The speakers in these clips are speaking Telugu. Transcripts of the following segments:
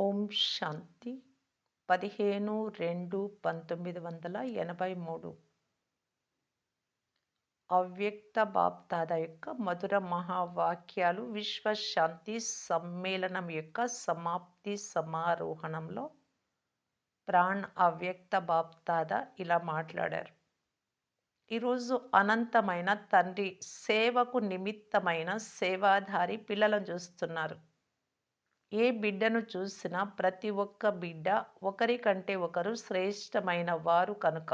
ఓం శాంతి. పదిహేను రెండు పంతొమ్మిది వందల ఎనభై మూడు. అవ్యక్త బాప్తాద యొక్క మధుర మహావాక్యాలు విశ్వశాంతి సమ్మేళనం యొక్క సమాప్తి సమారోహణంలో ప్రాణ్ అవ్యక్త బాప్తాద ఇలా మాట్లాడారు. ఈరోజు అనంతమైన తండ్రి సేవకు నిమిత్తమైన సేవాధారి పిల్లలను చూస్తున్నారు. ఏ బిడ్డను చూసినా ప్రతి ఒక్క బిడ్డ ఒకరికంటే ఒకరు శ్రేష్టమైన వారు కనుక.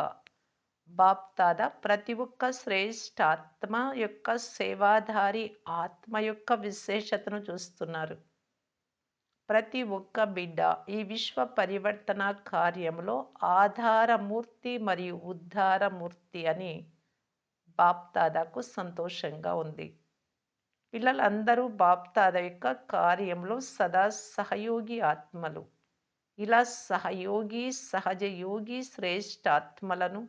బాప్తాద ప్రతి ఒక్క శ్రేష్ఠ ఆత్మ యొక్క సేవాధారి ఆత్మ యొక్క విశేషతను చూస్తున్నారు. ప్రతి ఒక్క బిడ్డ ఈ విశ్వ పరివర్తన కార్యంలో ఆధారమూర్తి మరియు ఉద్ధారమూర్తి అని బాప్తాదాకు సంతోషంగా ఉంది. పిల్లలందరూ బాప్తాద యొక్క కార్యంలో సదా సహయోగి ఆత్మలు. ఇలా సహయోగి సహజయోగి శ్రేష్ఠ ఆత్మలను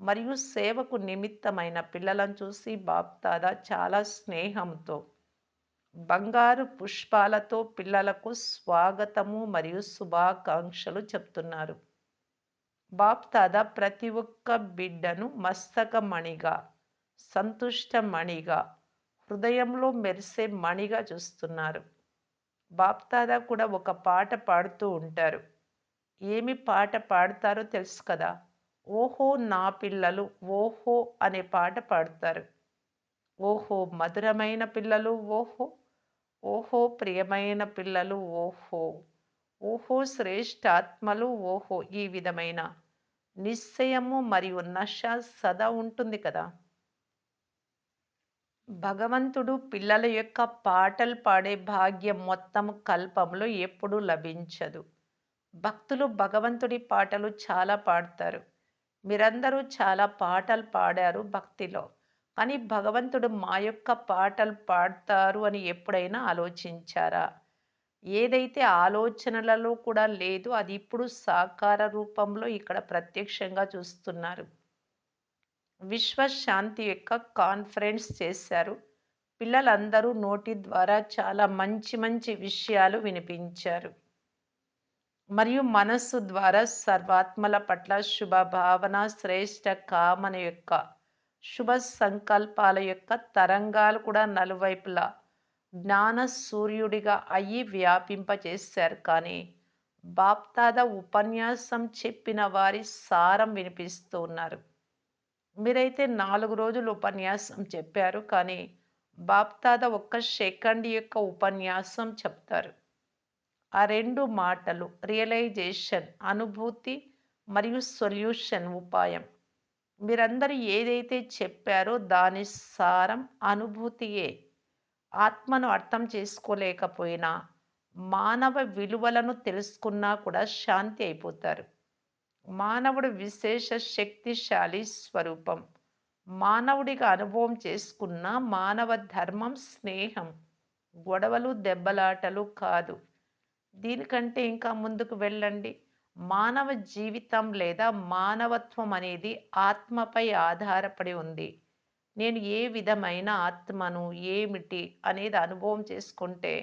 మరియు సేవకు నిమిత్తమైన పిల్లలను చూసి బాప్తాద చాలా స్నేహంతో బంగారు పుష్పాలతో పిల్లలకు స్వాగతము మరియు శుభాకాంక్షలు చెప్తున్నారు. బాప్తాద ప్రతి ఒక్క బిడ్డను మస్తకమణిగా సంతుష్టమణిగా హృదయంలో మెరిసే మణిగా చూస్తున్నారు. బాప్తాదా కూడా ఒక పాట పాడుతూ ఉంటారు. ఏమి పాట పాడతారో తెలుసు కదా. ఓహో నా పిల్లలు ఓహో అనే పాట పాడతారు. ఓహో మధురమైన పిల్లలు ఓహో. ఓహో ప్రియమైన పిల్లలు ఓహో. ఓహో శ్రేష్ఠాత్మలు ఓహో. ఈ విధమైన నిశ్చయము మరియు నష సదా ఉంటుంది కదా. భగవంతుడు పిల్లల యొక్క పాటలు పాడే భాగ్యం మొత్తం కల్పంలో ఎప్పుడూ లభించదు. భక్తులు భగవంతుడి పాటలు చాలా పాడతారు. మీరందరూ చాలా పాటలు పాడారు భక్తిలో. కానీ భగవంతుడు మా యొక్క పాటలు పాడతారు అని ఎప్పుడైనా ఆలోచించారా? ఏదైతే ఆలోచనలలో కూడా లేదు అది ఇప్పుడు సాకార రూపంలో ఇక్కడ ప్రత్యక్షంగా చూస్తున్నారు. విశ్వశాంతి యొక్క కాన్ఫరెన్స్ చేశారు. పిల్లలందరూ నోటి ద్వారా చాలా మంచి మంచి విషయాలు వినిపించారు. మరియు మనస్సు ద్వారా సర్వాత్మల పట్ల శుభ భావన శ్రేష్ట కామన యొక్క శుభ సంకల్పాల యొక్క తరంగాలు కూడా నలువైపులా జ్ఞాన సూర్యుడిగా అయ్యి వ్యాపింపచేశారు కానీ బాప్తాద ఉపన్యాసం చెప్పిన వారి సారం వినిపిస్తూ ఉన్నారు. మీరైతే నాలుగు రోజులు ఉపన్యాసం చెప్పారు కానీ బాప్తాద ఒక్క సెకండ్ యొక్క ఉపన్యాసం చెప్తారు. ఆ రెండు మాటలు రియలైజేషన్ అనుభూతి మరియు సొల్యూషన్ ఉపాయం. మీరందరూ ఏదైతే చెప్పారో దాని సారం అనుభూతియే. ఆత్మను అర్థం చేసుకోలేకపోయినా మానవ విలువలను తెలుసుకున్నా కూడా శాంతి అయిపోతారు. మానవుడు విశేష శక్తిశాలి స్వరూపం. మానవుడిగా అనుభవం చేసుకున్న మానవ ధర్మం స్నేహం. గొడవలు దెబ్బలాటలు కాదు. దీనికంటే ఇంకా ముందుకు వెళ్ళండి. మానవ జీవితం లేదా మానవత్వం అనేది ఆత్మపై ఆధారపడి ఉంది. నేను ఏ విధమైన ఆత్మను ఏమిటి అనేది అనుభవం చేసుకుంటే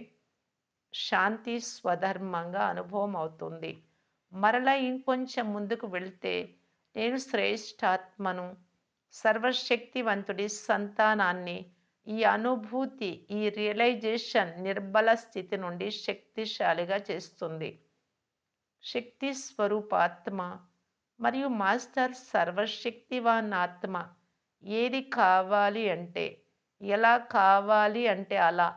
శాంతి స్వధర్మంగా అనుభవం అవుతుంది. మరలా ఇంకొంచెం ముందుకు వెళ్తే నేను శ్రేష్ఠాత్మను సర్వశక్తివంతుడి సంతానాన్ని ఈ అనుభూతి ఈ రియలైజేషన్ నిర్బల స్థితి నుండి శక్తిశాలిగా చేస్తుంది. శక్తి స్వరూపాత్మ మరియు మాస్టర్ సర్వశక్తివాన్ ఆత్మ ఏది కావాలి అంటే ఎలా కావాలి అంటే అలా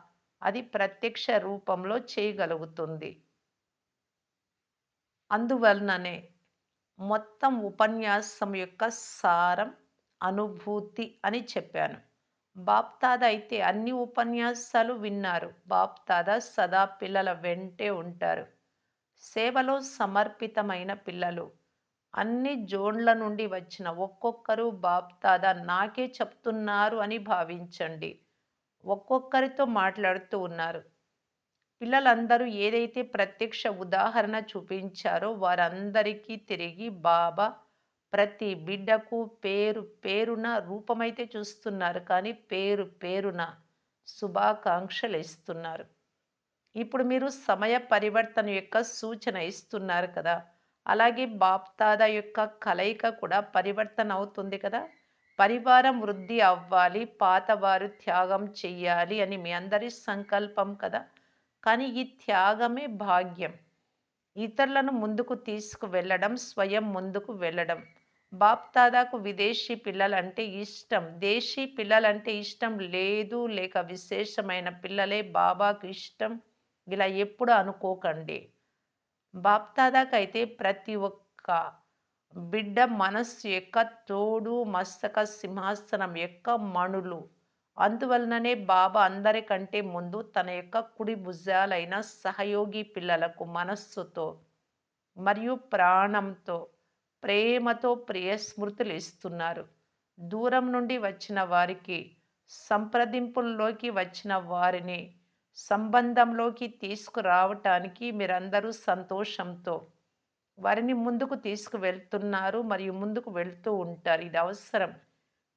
అది ప్రత్యక్ష రూపంలో చేయగలుగుతుంది. అందువలననే మొత్తం ఉపన్యాసం యొక్క సారం అనుభూతి అని చెప్పాను. బాప్తాద అయితే అన్ని ఉపన్యాసాలు విన్నారు. బాప్తాద సదా పిల్లల వెంటే ఉంటారు. సేవలో సమర్పితమైన పిల్లలు. అన్ని జోన్ల నుండి వచ్చిన ఒక్కొక్కరు బాప్తాద నాకే చెప్తున్నారు అని భావించండి. ఒక్కొక్కరితో మాట్లాడుతూ ఉన్నారు. పిల్లలందరూ ఏదైతే ప్రత్యక్ష ఉదాహరణ చూపించారో వారందరికీ తిరిగి బాబా ప్రతి బిడ్డకు పేరు పేరున రూపమైతే చూస్తున్నారు కానీ పేరు పేరున శుభాకాంక్షలు ఇస్తున్నారు ఇప్పుడు మీరు సమయ పరివర్తన యొక్క సూచన ఇస్తున్నారు కదా! అలాగే బాప్తాదా యొక్క కలయిక కూడా పరివర్తన అవుతుంది కదా! పరివారం వృద్ధి అవ్వాలి, పాతవారు త్యాగం చెయ్యాలి అని మీ అందరి సంకల్పం కదా! కానీ ఈ త్యాగమే భాగ్యం. ఇతరులను ముందుకు తీసుకువెళ్ళడం, స్వయం ముందుకు వెళ్ళడం. బాప్దాదాకు విదేశీ పిల్లలంటే ఇష్టం. దేశీ పిల్లలంటే ఇష్టం లేదు లేక విశేషమైన పిల్లలే బాబాకు ఇష్టం ఇలా ఎప్పుడు అనుకోకండి. బాప్దాదాకైతే ప్రతి ఒక్క బిడ్డ మనస్సు యొక్క తోడు మస్తక సింహాసనం యొక్క మణులు. అందువలననే బాబా అందరికంటే ముందు తన యొక్క కుడి భుజాలైన సహయోగి పిల్లలకు మనస్సుతో మరియు ప్రాణంతో ప్రేమతో ప్రియ స్మృతులు ఇస్తున్నారు. దూరం నుండి వచ్చిన వారికి సంప్రదింపుల్లోకి వచ్చిన వారిని సంబంధంలోకి తీసుకురావటానికి మీరందరూ సంతోషంతో వారిని ముందుకు తీసుకువెళ్తున్నారు మరియు ముందుకు వెళ్తూ ఉంటారు. ఇది అవసరం.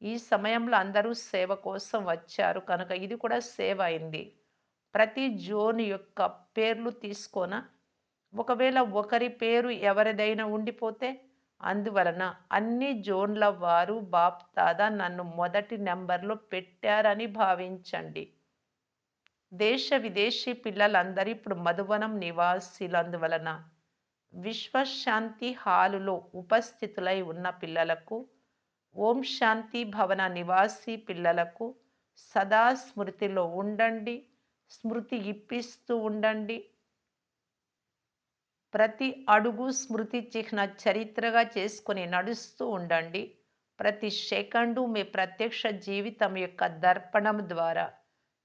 ఈ సమయంలో అందరూ సేవ కోసం వచ్చారు కనుక ఇది కూడా సేవ అయింది. ప్రతి జోన్ యొక్క పేర్లు తీసుకోన ఒకవేళ ఒకరి పేరు ఎవరిదైనా ఉండిపోతే అందువలన అన్ని జోన్ల వారు బాప్ దాదా నన్ను మొదటి నెంబర్లో పెట్టారని భావించండి. దేశ విదేశీ పిల్లలందరూ ఇప్పుడు మధువనం నివాసులందువలన విశ్వశాంతి హాలులో ఉపస్థితులై ఉన్న పిల్లలకు ఓం శాంతి భవన నివాసి పిల్లలకు సదా స్మృతిలో ఉండండి స్మృతి ఇప్పిస్తూ ఉండండి. ప్రతి అడుగు స్మృతి చిహ్న చరిత్రగా చేసుకుని నడుస్తూ ఉండండి. ప్రతి సెకండు మీ ప్రత్యక్ష జీవితం యొక్క దర్పణం ద్వారా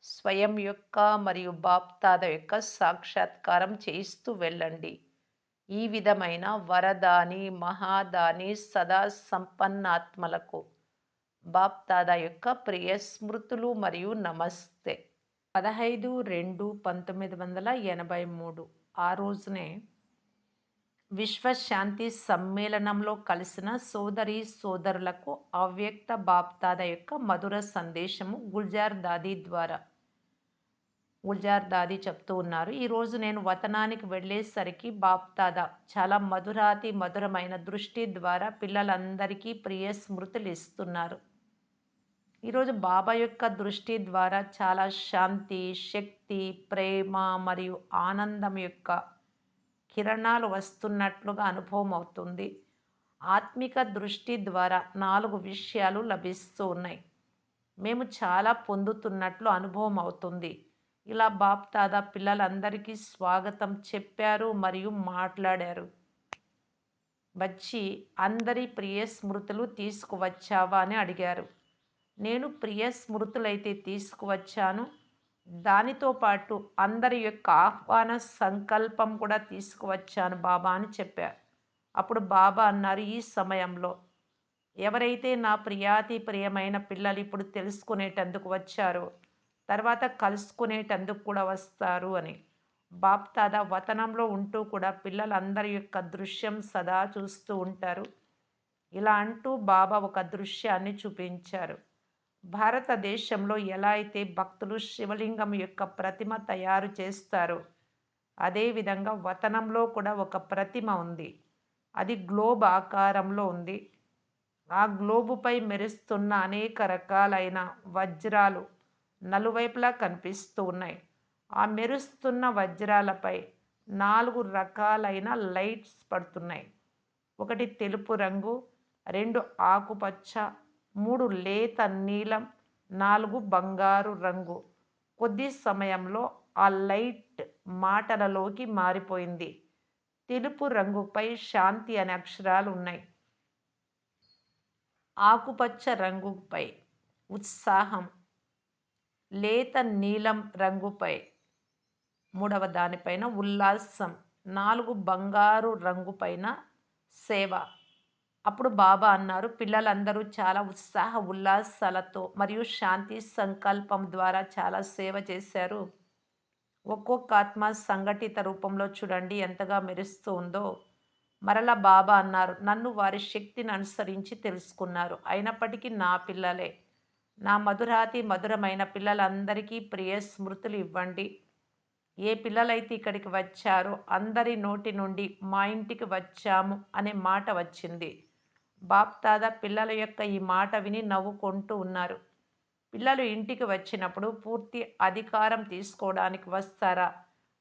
స్వయం యొక్క మరియు బాప్తాద యొక్క సాక్షాత్కారం చేయిస్తూ వెళ్ళండి. ఈ విధమైన వరదాని మహాదాని సదా సంపన్నాత్మలకు. బాప్దాదా యొక్క ప్రియ స్మృతులు మరియు నమస్తే. పదహైదు రెండు పంతొమ్మిది వందల ఎనభై మూడు. ఆ రోజునే విశ్వశాంతి సమ్మేళనంలో కలిసిన సోదరి సోదరులకు అవ్యక్త బాప్దాద యొక్క మధుర సందేశము గుల్జార్ దాది ద్వారా. గుల్జార్ దాది చెప్తూ ఉన్నారు. ఈరోజు నేను వతనానికి వెళ్ళేసరికి బాప్దాదా చాలా మధురాతి మధురమైన దృష్టి ద్వారా పిల్లలందరికీ ప్రియ స్మృతులు ఇస్తున్నారు. ఈరోజు బాబా యొక్క దృష్టి ద్వారా చాలా శాంతి శక్తి ప్రేమ మరియు ఆనందం యొక్క కిరణాలు వస్తున్నట్లుగా అనుభవం అవుతుంది. ఆత్మిక దృష్టి ద్వారా నాలుగు విషయాలు లభిస్తూ ఉన్నాయి. మేము చాలా పొందుతున్నట్లు అనుభవం అవుతుంది. ఇలా బాప్ దాదా పిల్లలందరికీ స్వాగతం చెప్పారు మరియు మాట్లాడారు. వచ్చి అందరి ప్రియ స్మృతులు తీసుకువచ్చావా అని అడిగారు. నేను ప్రియ స్మృతులైతే తీసుకువచ్చాను. దానితో పాటు అందరి యొక్క ఆహ్వాన సంకల్పం కూడా తీసుకువచ్చాను బాబా అని చెప్పారు అప్పుడు బాబా అన్నారు ఈ సమయంలో ఎవరైతే నా ప్రియాతి ప్రియమైన పిల్లలు ఇప్పుడు తెలుసుకునేటందుకు వచ్చారో తర్వాత కలుసుకునేటందుకు కూడా వస్తారు అని. బాప్దాదా వతనంలో ఉంటూ కూడా పిల్లలందరి యొక్క దృశ్యం సదా చూస్తూ ఉంటారు. ఇలా అంటూ బాబా ఒక దృశ్యాన్ని చూపించారు. భారతదేశంలో ఎలా అయితే భక్తులు శివలింగం యొక్క ప్రతిమ తయారు చేస్తారో అదేవిధంగా వతనంలో కూడా ఒక ప్రతిమ ఉంది. అది గ్లోబ్ ఆకారంలో ఉంది. ఆ గ్లోబుపై మెరుస్తున్న అనేక రకాలైన వజ్రాలు నలువైపులా కనిపిస్తూ ఉన్నాయి. ఆ మెరుస్తున్న వజ్రాలపై నాలుగు రకాలైన లైట్స్ పడుతున్నాయి. ఒకటి తెలుపు రంగు రెండు ఆకుపచ్చ మూడు లేత నీలం నాలుగు బంగారు రంగు. కొద్ది సమయంలో ఆ లైట్ మాటలలోకి మారిపోయింది. తెలుపు రంగుపై శాంతి అనే అక్షరాలు ఉన్నాయి. ఆకుపచ్చ రంగుపై ఉత్సాహం లేత నీలం రంగుపై మూడవ దానిపైన ఉల్లాసం నాలుగు బంగారు రంగుపైన సేవ. అప్పుడు బాబా అన్నారు పిల్లలందరూ చాలా ఉత్సాహ ఉల్లాసాలతో మరియు శాంతి సంకల్పం ద్వారా చాలా సేవ చేశారు. ఒక్కొక్క ఆత్మ సంఘటిత రూపంలో చూడండి ఎంతగా మెరుస్తూ ఉందో మరలా బాబా అన్నారు నన్ను వారి శక్తిని అనుసరించి తెలుసుకున్నారు. అయినప్పటికీ నా పిల్లలే. నా మధురాతి మధురమైన పిల్లలందరికీ ప్రియ స్మృతులు ఇవ్వండి. ఏ పిల్లలైతే ఇక్కడికి వచ్చారో అందరి నోటి నుండి మా ఇంటికి వచ్చాము అనే మాట వచ్చింది. బాప్తాద పిల్లల యొక్క ఈ మాట విని నవ్వుకుంటూ ఉన్నారు. పిల్లలు ఇంటికి వచ్చినప్పుడు పూర్తి అధికారం తీసుకోవడానికి వస్తారా?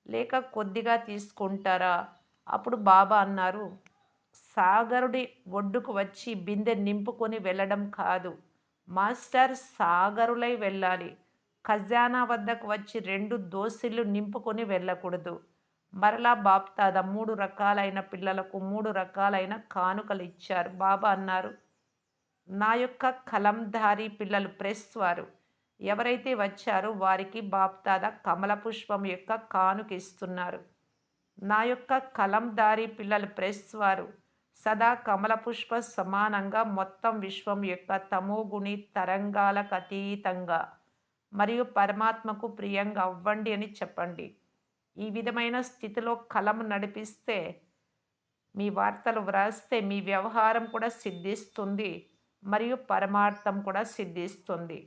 లేక కొద్దిగా తీసుకుంటారా? అప్పుడు బాబా అన్నారు సాగరుడి ఒడ్డుకు వచ్చి బిందె నింపుకొని వెళ్ళడం కాదు. మాస్టర్ సాగరులై వెళ్ళాలి. ఖజానా వద్దకు వచ్చి రెండు దోసిళ్ళు నింపుకొని వెళ్ళకూడదు. మరలా బాప్తాద? మూడు రకాలైన పిల్లలకు మూడు రకాలైన కానుకలు ఇచ్చారు. బాబా అన్నారు నా యొక్క కలంధారి పిల్లలు ప్రెస్ వారు. ఎవరైతే వచ్చారో వారికి బాప్తాద కమల పుష్పం యొక్క కానుక ఇస్తున్నారు. నా యొక్క కలందారి పిల్లలు ప్రెస్ వారు. సదా కమల పుష్ప సమానంగా మొత్తం విశ్వం యొక్క తమోగుణి తరంగాలకు అతీతంగా మరియు పరమాత్మకు ప్రియంగా అవ్వండి అని చెప్పండి. ఈ విధమైన స్థితిలో కలం నడిపిస్తే మీ వార్తలు వ్రాస్తే మీ వ్యవహారం కూడా సిద్ధిస్తుంది మరియు పరమార్థం కూడా సిద్ధిస్తుంది.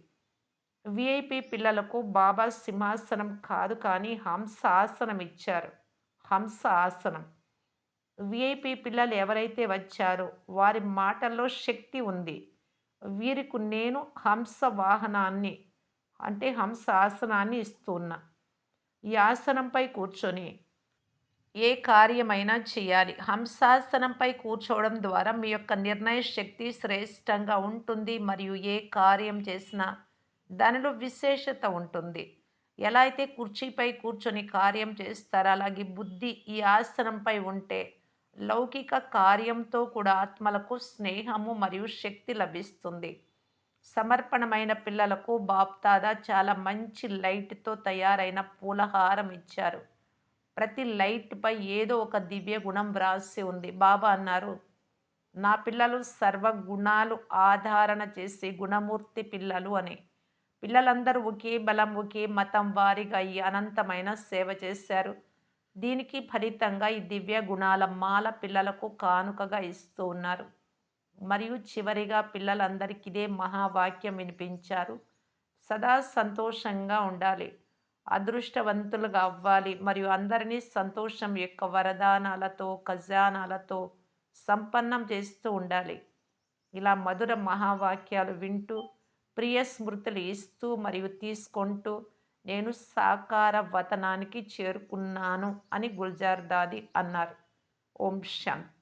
విఐపి పిల్లలకు బాబా సింహాసనం కాదు కానీ హంస ఆసనం ఇచ్చారు హంస ఆసనం విఐపి పిల్లలు ఎవరైతే వచ్చారో వారి మాటల్లో శక్తి ఉంది. వీరికి నేను హంస వాహనాన్ని అంటే హంస ఆసనాన్ని ఇస్తున్నా. ఈ ఆసనంపై కూర్చొని ఏ కార్యమైనా చేయాలి. హంసాసనంపై కూర్చోవడం ద్వారా మీ యొక్క నిర్ణయ శక్తి శ్రేష్టంగా ఉంటుంది మరియు ఏ కార్యం చేసినా దానిలో విశేషత ఉంటుంది. ఎలా అయితే కుర్చీపై కూర్చొని కార్యం చేస్తారో అలాగే బుద్ధి ఈ ఆసనంపై ఉంటే లౌకిక కార్యంతో కూడా ఆత్మలకు స్నేహము మరియు శక్తి లభిస్తుంది. సమర్పణమైన పిల్లలకు బాప్తాదా చాలా మంచి లైట్తో తయారైన పూలహారం ఇచ్చారు. ప్రతి లైట్పై ఏదో ఒక దివ్య గుణం వ్రాసి ఉంది. బాబా అన్నారు నా పిల్లలు సర్వ గుణాలు ఆధారణ చేసి గుణమూర్తి పిల్లలు అని. పిల్లలందరూ ఒకే బలం ఒకే మతం వారిగా ఈ అనంతమైన సేవ చేశారు. దీనికి ఫలితంగా ఈ దివ్య గుణాల మాల పిల్లలకు కానుకగా ఇస్తూ ఉన్నారు. మరియు చివరిగా పిల్లలందరికీ ఇదే మహావాక్యం వినిపించారు. సదా సంతోషంగా ఉండాలి. అదృష్టవంతులుగా అవ్వాలి. మరియు అందరినీ సంతోషం యొక్క వరదానాలతో ఖజానాలతో సంపన్నం చేస్తూ ఉండాలి. ఇలా మధుర మహావాక్యాలు వింటూ ప్రియ స్మృతులు ఇస్తూ మరియు తీసుకుంటూ నేను సాకార వతనానికి చేరుకున్నాను అని గుల్జార్ దాది అన్నారు. ఓం శాంతి